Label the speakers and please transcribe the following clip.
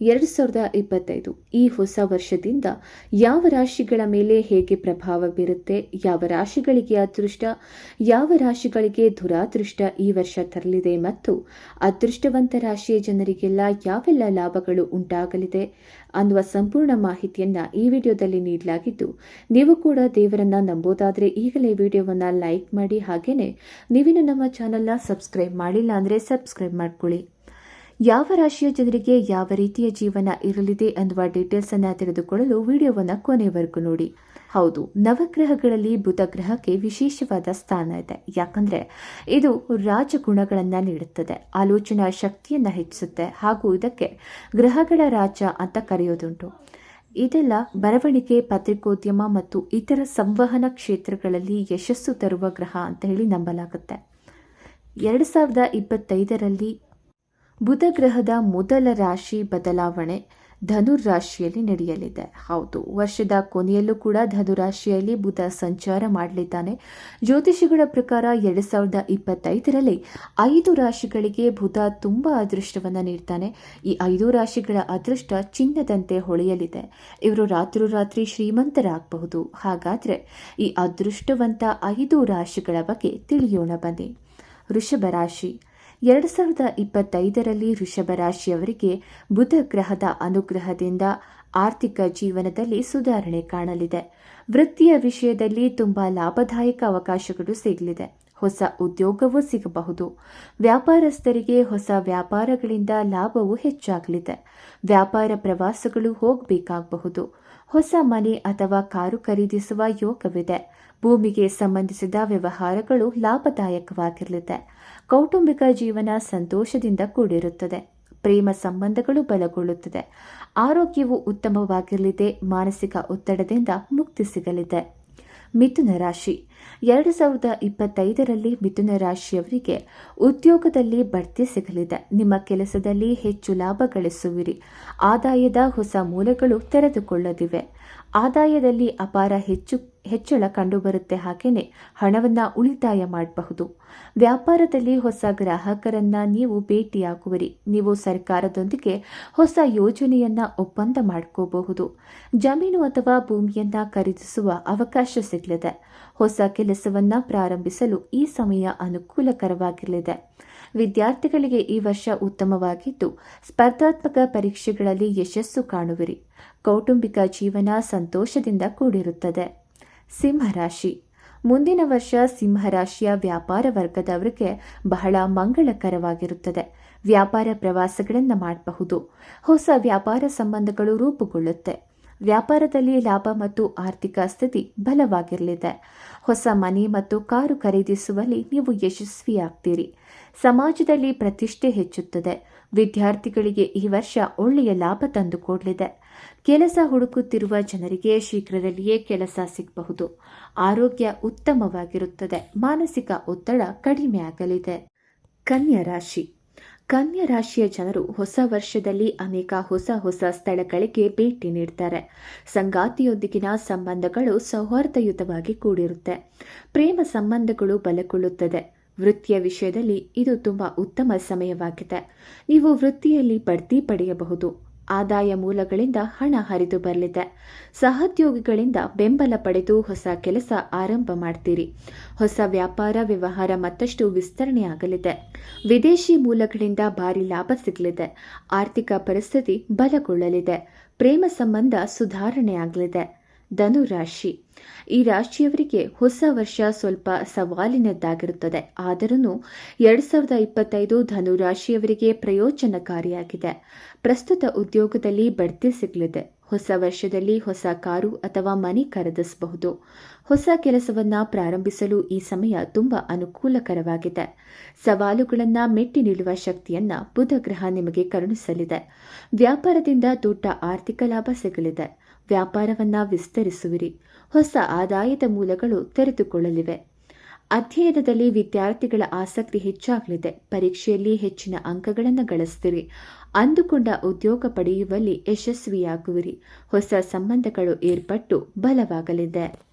Speaker 1: ಎರಡು ಸಾವಿರದ ಇಪ್ಪತ್ತೈದು, ಈ ಹೊಸ ವರ್ಷದಿಂದ ಯಾವ ರಾಶಿಗಳ ಮೇಲೆ ಹೇಗೆ ಪ್ರಭಾವ ಬೀರುತ್ತೆ, ಯಾವ ರಾಶಿಗಳಿಗೆ ಅದೃಷ್ಟ, ಯಾವ ರಾಶಿಗಳಿಗೆ ದುರಾದೃಷ್ಟ ಈ ವರ್ಷ ತರಲಿದೆ ಮತ್ತು ಅದೃಷ್ಟವಂತ ರಾಶಿಯ ಜನರಿಗೆಲ್ಲ ಯಾವೆಲ್ಲ ಲಾಭಗಳು ಉಂಟಾಗಲಿದೆ ಅನ್ನುವ ಸಂಪೂರ್ಣ ಮಾಹಿತಿಯನ್ನ ಈ ವಿಡಿಯೋದಲ್ಲಿ ನೀಡಲಾಗಿದ್ದು, ನೀವು ಕೂಡ ದೇವರನ್ನ ನಂಬೋದಾದ್ರೆ ಈಗಲೇ ವಿಡಿಯೋವನ್ನ ಲೈಕ್ ಮಾಡಿ ಹಾಗೇನೆ ನೀವಿನ್ನು ನಮ್ಮ ಚಾನೆಲ್ನ ಸಬ್ಸ್ಕ್ರೈಬ್ ಮಾಡಿಲ್ಲ ಅಂದ್ರೆ ಸಬ್ಸ್ಕ್ರೈಬ್ ಮಾಡ್ಕೊಳ್ಳಿ. ಯಾವ ರಾಶಿಯ ಜನರಿಗೆ ಯಾವ ರೀತಿಯ ಜೀವನ ಇರಲಿದೆ ಅನ್ನುವ ಡೀಟೇಲ್ಸ್ ಅನ್ನ ತಿಳಿದುಕೊಳ್ಳಲು ವಿಡಿಯೋವನ್ನ ಕೊನೆವರೆಗೂ ನೋಡಿ. ಹೌದು, ನವಗ್ರಹಗಳಲ್ಲಿ ಬುಧ ಗ್ರಹಕ್ಕೆ ವಿಶೇಷವಾದ ಸ್ಥಾನ ಇದೆ. ಯಾಕಂದ್ರೆ ಇದು ರಾಜಗುಣಗಳನ್ನ ನೀಡುತ್ತದೆ, ಆಲೋಚನಾ ಶಕ್ತಿಯನ್ನ ಹೆಚ್ಚಿಸುತ್ತೆ ಹಾಗೂ ಇದಕ್ಕೆ ಗ್ರಹಗಳ ರಾಜ ಅಂತ ಕರೆಯೋದುಂಟು. ಇದೆಲ್ಲ ಬರವಣಿಗೆ, ಪತ್ರಿಕೋದ್ಯಮ ಮತ್ತು ಇತರ ಸಂವಹನ ಕ್ಷೇತ್ರಗಳಲ್ಲಿ ಯಶಸ್ಸು ತರುವ ಗ್ರಹ ಅಂತ ಹೇಳಿ ನಂಬಲಾಗುತ್ತೆ. ಎರಡು ಸಾವಿರದ ಇಪ್ಪತ್ತೈದರಲ್ಲಿ ಬುಧ ಗ್ರಹದ ಮೊದಲ ರಾಶಿ ಬದಲಾವಣೆ ಧನುರ್ ರಾಶಿಯಲ್ಲಿ ನಡೆಯಲಿದೆ. ಹೌದು, ವರ್ಷದ ಕೊನೆಯಲ್ಲೂ ಕೂಡ ಧನುರಾಶಿಯಲ್ಲಿ ಬುಧ ಸಂಚಾರ ಮಾಡಲಿದ್ದಾನೆ. ಜ್ಯೋತಿಷಿಗಳ ಪ್ರಕಾರ ಎರಡು ಸಾವಿರದ ಇಪ್ಪತ್ತೈದರಲ್ಲಿ ಐದು ರಾಶಿಗಳಿಗೆ ಬುಧ ತುಂಬ ಅದೃಷ್ಟವನ್ನು ನೀಡ್ತಾನೆ. ಈ ಐದು ರಾಶಿಗಳ ಅದೃಷ್ಟ ಚಿನ್ನದಂತೆ ಹೊಳೆಯಲಿದೆ. ಇವರು ರಾತ್ರೋರಾತ್ರಿ ಶ್ರೀಮಂತರಾಗಬಹುದು. ಹಾಗಾದರೆ ಈ ಅದೃಷ್ಟವಂತ ಐದು ರಾಶಿಗಳ ಬಗ್ಗೆ ತಿಳಿಯೋಣ ಬನ್ನಿ. ವೃಷಭ ರಾಶಿ ಎರಡು ಸಾವಿರದ ಇಪ್ಪತ್ತೈದರಲ್ಲಿ ಋಷಭ ರಾಶಿಯವರಿಗೆ ಬುಧ ಗ್ರಹದ ಅನುಗ್ರಹದಿಂದ ಆರ್ಥಿಕ ಜೀವನದಲ್ಲಿ ಸುಧಾರಣೆ ಕಾಣಲಿದೆ. ವೃತ್ತಿಯ ವಿಷಯದಲ್ಲಿ ತುಂಬಾ ಲಾಭದಾಯಕ ಅವಕಾಶಗಳು ಸಿಗಲಿದೆ. ಹೊಸ ಉದ್ಯೋಗವೂ ಸಿಗಬಹುದು. ವ್ಯಾಪಾರಸ್ಥರಿಗೆ ಹೊಸ ವ್ಯಾಪಾರಗಳಿಂದ ಲಾಭವೂ ಹೆಚ್ಚಾಗಲಿದೆ. ವ್ಯಾಪಾರ ಪ್ರವಾಸಗಳು ಹೋಗಬೇಕಾಗಬಹುದು. ಹೊಸ ಮನೆ ಅಥವಾ ಕಾರು ಖರೀದಿಸುವ ಯೋಗವಿದೆ. ಭೂಮಿಗೆ ಸಂಬಂಧಿಸಿದ ವ್ಯವಹಾರಗಳು ಲಾಭದಾಯಕವಾಗಿರಲಿದೆ. ಕೌಟುಂಬಿಕ ಜೀವನ ಸಂತೋಷದಿಂದ ಕೂಡಿರುತ್ತದೆ. ಪ್ರೇಮ ಸಂಬಂಧಗಳು ಬಲಗೊಳ್ಳುತ್ತದೆ. ಆರೋಗ್ಯವು ಉತ್ತಮವಾಗಿರಲಿದೆ. ಮಾನಸಿಕ ಒತ್ತಡದಿಂದ ಮುಕ್ತಿ ಸಿಗಲಿದೆ. ಮಿಥುನ ರಾಶಿ. ಎರಡು ಸಾವಿರದ ಇಪ್ಪತ್ತೈದರಲ್ಲಿ ಮಿಥುನ ರಾಶಿಯವರಿಗೆ ಉದ್ಯೋಗದಲ್ಲಿ ಬಡ್ತಿ ಸಿಗಲಿದೆ. ನಿಮ್ಮ ಕೆಲಸದಲ್ಲಿ ಹೆಚ್ಚು ಲಾಭ ಗಳಿಸುವಿರಿ. ಆದಾಯದ ಹೊಸ ಮೂಲಗಳು ತೆರೆದುಕೊಳ್ಳಲಿವೆ ಆದಾಯದಲ್ಲಿ ಅಪಾರ ಹೆಚ್ಚು ಹೆಚ್ಚಳ ಕಂಡುಬರುತ್ತೆ ಹಾಗೆಯೇ ಹಣವನ್ನು ಉಳಿತಾಯ ಮಾಡಬಹುದು. ವ್ಯಾಪಾರದಲ್ಲಿ ಹೊಸ ಗ್ರಾಹಕರನ್ನ ನೀವು ಭೇಟಿಯಾಗುವಿರಿ. ನೀವು ಸರ್ಕಾರದೊಂದಿಗೆ ಹೊಸ ಯೋಜನೆಯನ್ನ ಒಪ್ಪಂದ ಮಾಡ್ಕೋಬಹುದು. ಜಮೀನು ಅಥವಾ ಭೂಮಿಯನ್ನ ಖರೀದಿಸುವ ಅವಕಾಶ ಸಿಗಲಿದೆ. ಹೊಸ ಕೆಲಸವನ್ನ ಪ್ರಾರಂಭಿಸಲು ಈ ಸಮಯ ಅನುಕೂಲಕರವಾಗಿರಲಿದೆ. ವಿದ್ಯಾರ್ಥಿಗಳಿಗೆ ಈ ವರ್ಷ ಉತ್ತಮವಾಗಿದ್ದು, ಸ್ಪರ್ಧಾತ್ಮಕ ಪರೀಕ್ಷೆಗಳಲ್ಲಿ ಯಶಸ್ಸು ಕಾಣುವಿರಿ. ಕೌಟುಂಬಿಕ ಜೀವನ ಸಂತೋಷದಿಂದ ಕೂಡಿರುತ್ತದೆ. ಸಿಂಹರಾಶಿ. ಮುಂದಿನ ವರ್ಷ ಸಿಂಹರಾಶಿಯ ವ್ಯಾಪಾರ ವರ್ಗದವರಿಗೆ ಬಹಳ ಮಂಗಳಕರವಾಗಿರುತ್ತದೆ. ವ್ಯಾಪಾರ ಪ್ರವಾಸಗಳನ್ನು ಮಾಡಬಹುದು. ಹೊಸ ವ್ಯಾಪಾರ ಸಂಬಂಧಗಳು ರೂಪುಗೊಳ್ಳುತ್ತೆ. ವ್ಯಾಪಾರದಲ್ಲಿ ಲಾಭ ಮತ್ತು ಆರ್ಥಿಕ ಸ್ಥಿತಿ ಬಲವಾಗಿರಲಿದೆ. ಹೊಸ ಮನೆ ಮತ್ತು ಕಾರು ಖರೀದಿಸುವಲ್ಲಿ ನೀವು ಯಶಸ್ವಿಯಾಗ್ತೀರಿ. ಸಮಾಜದಲ್ಲಿ ಪ್ರತಿಷ್ಠೆ ಹೆಚ್ಚುತ್ತದೆ. ವಿದ್ಯಾರ್ಥಿಗಳಿಗೆ ಈ ವರ್ಷ ಒಳ್ಳೆಯ ಲಾಭ ತಂದುಕೊಡಲಿದೆ. ಕೆಲಸ ಹುಡುಕುತ್ತಿರುವ ಜನರಿಗೆ ಶೀಘ್ರದಲ್ಲಿಯೇ ಕೆಲಸ ಸಿಗಬಹುದು. ಆರೋಗ್ಯ ಉತ್ತಮವಾಗಿರುತ್ತದೆ. ಮಾನಸಿಕ ಒತ್ತಡ ಕಡಿಮೆಯಾಗಲಿದೆ ಕನ್ಯಾ ರಾಶಿ. ಕನ್ಯಾ ರಾಶಿಯ ಜನರು ಹೊಸ ವರ್ಷದಲ್ಲಿ ಅನೇಕ ಹೊಸ ಹೊಸ ಸ್ಥಳಗಳಿಗೆ ಭೇಟಿ ನೀಡ್ತಾರೆ. ಸಂಗಾತಿಯೊಂದಿಗಿನ ಸಂಬಂಧಗಳು ಸೌಹಾರ್ದಯುತವಾಗಿ ಕೂಡಿರುತ್ತೆ. ಪ್ರೇಮ ಸಂಬಂಧಗಳು ಬಲಗೊಳ್ಳುತ್ತದೆ. ವೃತ್ತಿಯ ವಿಷಯದಲ್ಲಿ ಇದು ತುಂಬಾ ಉತ್ತಮ ಸಮಯವಾಗಿದೆ. ನೀವು ವೃತ್ತಿಯಲ್ಲಿ ಬಡ್ತಿ ಪಡೆಯಬಹುದು. ಆದಾಯ ಮೂಲಗಳಿಂದ ಹಣ ಹರಿದು ಬರಲಿದೆ. ಸಹೋದ್ಯೋಗಿಗಳಿಂದ ಬೆಂಬಲ ಪಡೆದು ಹೊಸ ಕೆಲಸ ಆರಂಭ ಮಾಡ್ತೀರಿ. ಹೊಸ ವ್ಯಾಪಾರ ವ್ಯವಹಾರ ಮತ್ತಷ್ಟು ವಿಸ್ತರಣೆಯಾಗಲಿದೆ. ವಿದೇಶಿ ಮೂಲಗಳಿಂದ ಭಾರಿ ಲಾಭ ಸಿಗಲಿದೆ. ಆರ್ಥಿಕ ಪರಿಸ್ಥಿತಿ ಬಲಗೊಳ್ಳಲಿದೆ. ಪ್ರೇಮ ಸಂಬಂಧ ಸುಧಾರಣೆಯಾಗಲಿದೆ. ಧನುರಾಶಿ. ಈ ರಾಶಿಯವರಿಗೆ ಹೊಸ ವರ್ಷ ಸ್ವಲ್ಪ ಸವಾಲಿನದ್ದಾಗಿರುತ್ತದೆ. ಆದರೂ ಎರಡು ಸಾವಿರದ ಇಪ್ಪತ್ತೈದು ಧನುರಾಶಿಯವರಿಗೆ ಪ್ರಯೋಜನಕಾರಿಯಾಗಿದೆ. ಪ್ರಸ್ತುತ ಉದ್ಯೋಗದಲ್ಲಿ ಬಡ್ತಿ ಸಿಗಲಿದೆ. ಹೊಸ ವರ್ಷದಲ್ಲಿ ಹೊಸ ಕಾರು ಅಥವಾ ಮನೆ ಖರೀದಿಸಬಹುದು. ಹೊಸ ಕೆಲಸವನ್ನ ಪ್ರಾರಂಭಿಸಲು ಈ ಸಮಯ ತುಂಬಾ ಅನುಕೂಲಕರವಾಗಿದೆ. ಸವಾಲುಗಳನ್ನು ಮೆಟ್ಟಿ ನಿಲ್ಲುವ ಶಕ್ತಿಯನ್ನ ಬುಧ ಗ್ರಹ ನಿಮಗೆ ಕರುಣಿಸಲಿದೆ. ವ್ಯಾಪಾರದಿಂದ ದೊಡ್ಡ ಆರ್ಥಿಕ ಲಾಭ ಸಿಗಲಿದೆ. ವ್ಯಾಪಾರವನ್ನ ವಿಸ್ತರಿಸುವಿರಿ. ಹೊಸ ಆದಾಯದ ಮೂಲಗಳು ತೆರೆದುಕೊಳ್ಳಲಿವೆ. ಅಧ್ಯಯನದಲ್ಲಿ ವಿದ್ಯಾರ್ಥಿಗಳ ಆಸಕ್ತಿ ಹೆಚ್ಚಾಗಲಿದೆ. ಪರೀಕ್ಷೆಯಲ್ಲಿ ಹೆಚ್ಚಿನ ಅಂಕಗಳನ್ನು ಗಳಿಸ್ತೀರಿ. ಅಂದುಕೊಂಡ ಉದ್ಯೋಗ ಪಡೆಯುವಲ್ಲಿ ಯಶಸ್ವಿಯಾಗುವಿರಿ. ಹೊಸ ಸಂಬಂಧಗಳು ಏರ್ಪಟ್ಟು ಬಲವಾಗಲಿದೆ.